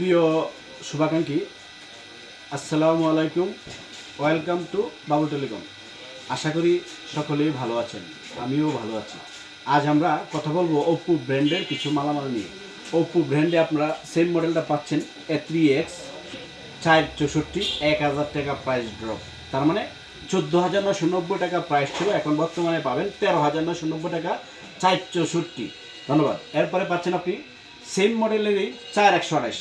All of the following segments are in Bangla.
প্রিয় শুভাকাঙ্ক্ষী, আসসালামু আলাইকুম, ওয়েলকাম টু বাবু টেলিকম। আশা করি সকলেই ভালো আছেন, আমিও ভালো আছি। আজ আমরা কথা বলব ওপ্পো ব্র্যান্ডের কিছু মালামাল নিয়ে। ওপ্পো ব্র্যান্ডে আপনারা সেম মডেলটা পাচ্ছেন এ থ্রি এক্স চার চৌষট্টি, এক হাজার টাকা প্রাইস ড্রপ তার মানে চোদ্দ হাজার নশো নব্বই টাকা প্রাইস ছিল, এখন বর্তমানে পাবেন তেরো হাজার নশো নব্বই টাকা চার চৌষট্টি। ধন্যবাদ। এরপরে পাচ্ছেন আপনি সেম মডেলেরই চার একশো আঠাশ।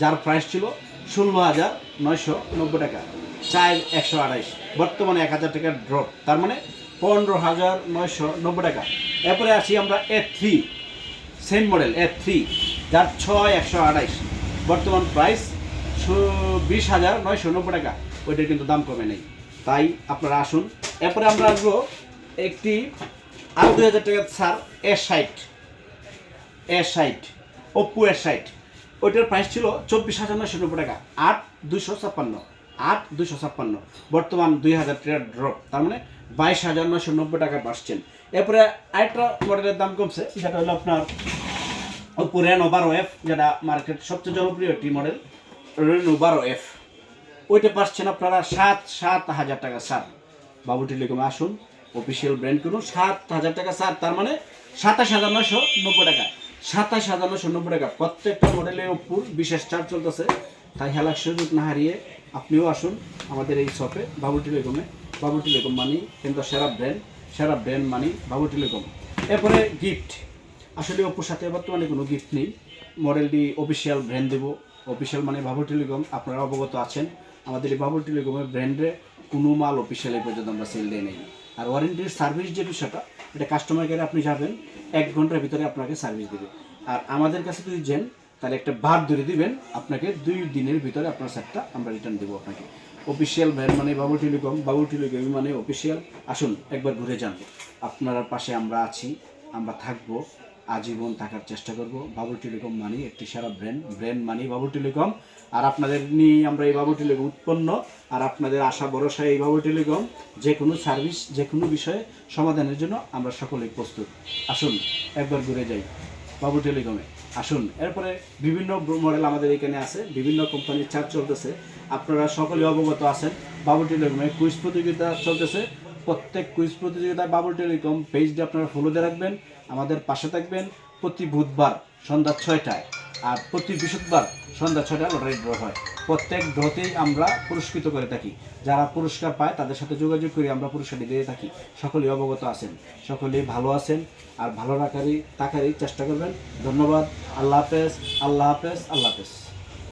যার প্রাইস ছিল ষোলো হাজার নয়শো নব্বই টাকা। চার একশো আঠাইশ বর্তমানে এক হাজার টাকার ড্রপ তার মানে পনেরো হাজার নয়শো নব্বই টাকা। এরপরে আসি আমরা A three same model A three যার ছয় একশো আঠাইশ বর্তমান প্রাইস বিশ হাজার নয়শো নব্বই টাকা। ওইটার কিন্তু দাম কমে নেই। তাই আপনারা আসুন। এরপরে আমরা আসব একটি আরও দুই হাজার টাকার সার এ সাইট এ সাইট ওপ্পো এর সাইট ওইটার প্রাইস ছিল চব্বিশ হাজার নয়শো নব্বই টাকা। আট দুশো ছাপ্পান্ন। আট দুশো ছাপ্পান্ন। বর্তমান দুই হাজার টাকার ড্রপ তার মানে বাইশ হাজার নয়শো নব্বই টাকা বাসছেন এরপরে আরেকটা মডেলের দাম কমছে, যেটা হলো আপনার ওপো রেনো বারো এফ যেটা মার্কেট সবচেয়ে জনপ্রিয় একটি মডেল রেনো বারো এফ ওইটা পাচ্ছেন আপনারা সাত সাত হাজার টাকা সার বাবু টেলিকমে, আসুন। অফিসিয়াল ব্র্যান্ড কিনুন সাত হাজার টাকা সার তার মানে সাতাশ হাজার নয়শো নব্বই টাকা। সাতাশ হাজার নশো নব্বই টাকা। প্রত্যেকটা মডেলের ওপ্পুর বিশেষ চার্জ চলতেছে। তাই হেলার সুযোগ না হারিয়ে আপনিও আসুন আমাদের এই শপে বাবু টেলিকমে বাবু টেলিকম মানি কিন্তু সেরা ব্র্যান্ড সেরা ব্র্যান্ড মানি বাবু টেলিকম এরপরে গিফট আসলে অপুর সাথে বর্তমানে কোনো গিফট নেই। মডেলটি অফিসিয়াল ব্র্যান্ড দেবো। অফিসিয়াল মানে বাবু টেলিকম আপনারা অবগত আছেন। আমাদের এই বাবু টেলিকমের ব্র্যান্ডে কোনো মাল অফিসিয়াল এই পর্যন্ত আমরা সেল দিয়ে নেই। আর ওয়ারেন্টির সার্ভিস যে বিষয়টা, এটা কাস্টমার কেয়ারে আপনি যাবেন, এক ঘণ্টার ভিতরে আপনাকে সার্ভিস দেবে। আর আমাদের কাছে যদি যান, তাহলে একটা বার ধরে দিবেন, আপনাকে দুই দিনের ভিতরে আপনার সেটটা আমরা রিটার্ন দেবো আপনাকে। অফিসিয়াল ভ্যান মানে বাবু টেলিকম বাবু টেলিকম মানে অফিসিয়াল আসুন একবার ঘুরে যান আপনার পাশে আমরা আছি, আমরা থাকব আজীবন থাকার চেষ্টা করব। বাবু টেলিকম মানি, একটি সারা ব্র্যান্ড ব্র্যান্ড মানি বাবু টেলিকম। আর আপনাদের নিয়ে আমরা এই বাবু টেলিকম উৎপন্ন। আর আপনাদের আশা, ভরসা এই বাবু টেলিকম, যে কোনো সার্ভিস, যে কোনো বিষয়ে সমাধানের জন্য আমরা সকলেই প্রস্তুত। আসুন, একবার ঘুরে যাই বাবু টেলিকমে। আসুন, এরপরে বিভিন্ন মডেল আমাদের এখানে আছে, বিভিন্ন কোম্পানির চার্জ চলতেছে। আপনারা সকলে অবগত আছেন বাবু টেলিকমে কুইজ প্রতিযোগিতা চলতেছে। প্রত্যেক কুইজ প্রতিযোগিতায় বাবুল টেলিকম পেজটা আপনারা ফলো দিয়ে রাখবেন, আমাদের পাশে থাকবেন প্রতি বুধবার সন্ধ্যা ছয়টায়। আর প্রতি বৃহস্পতিবার সন্ধ্যা ছয়টায় লটারি ড্র হয়। প্রত্যেক ড্রতেই আমরা পুরস্কৃত করে থাকি। যারা পুরস্কার পায়, তাদের সাথে যোগাযোগ করে আমরা পুরস্কারটি দিয়ে থাকি। সকলেই অবগত আছেন, সকলেই ভালো আছেন, আর ভালো রাখারই থাকারই চেষ্টা করবেন। ধন্যবাদ, আল্লাহ হাফেজ আল্লাহ হাফেজ আল্লাহ হাফেজ।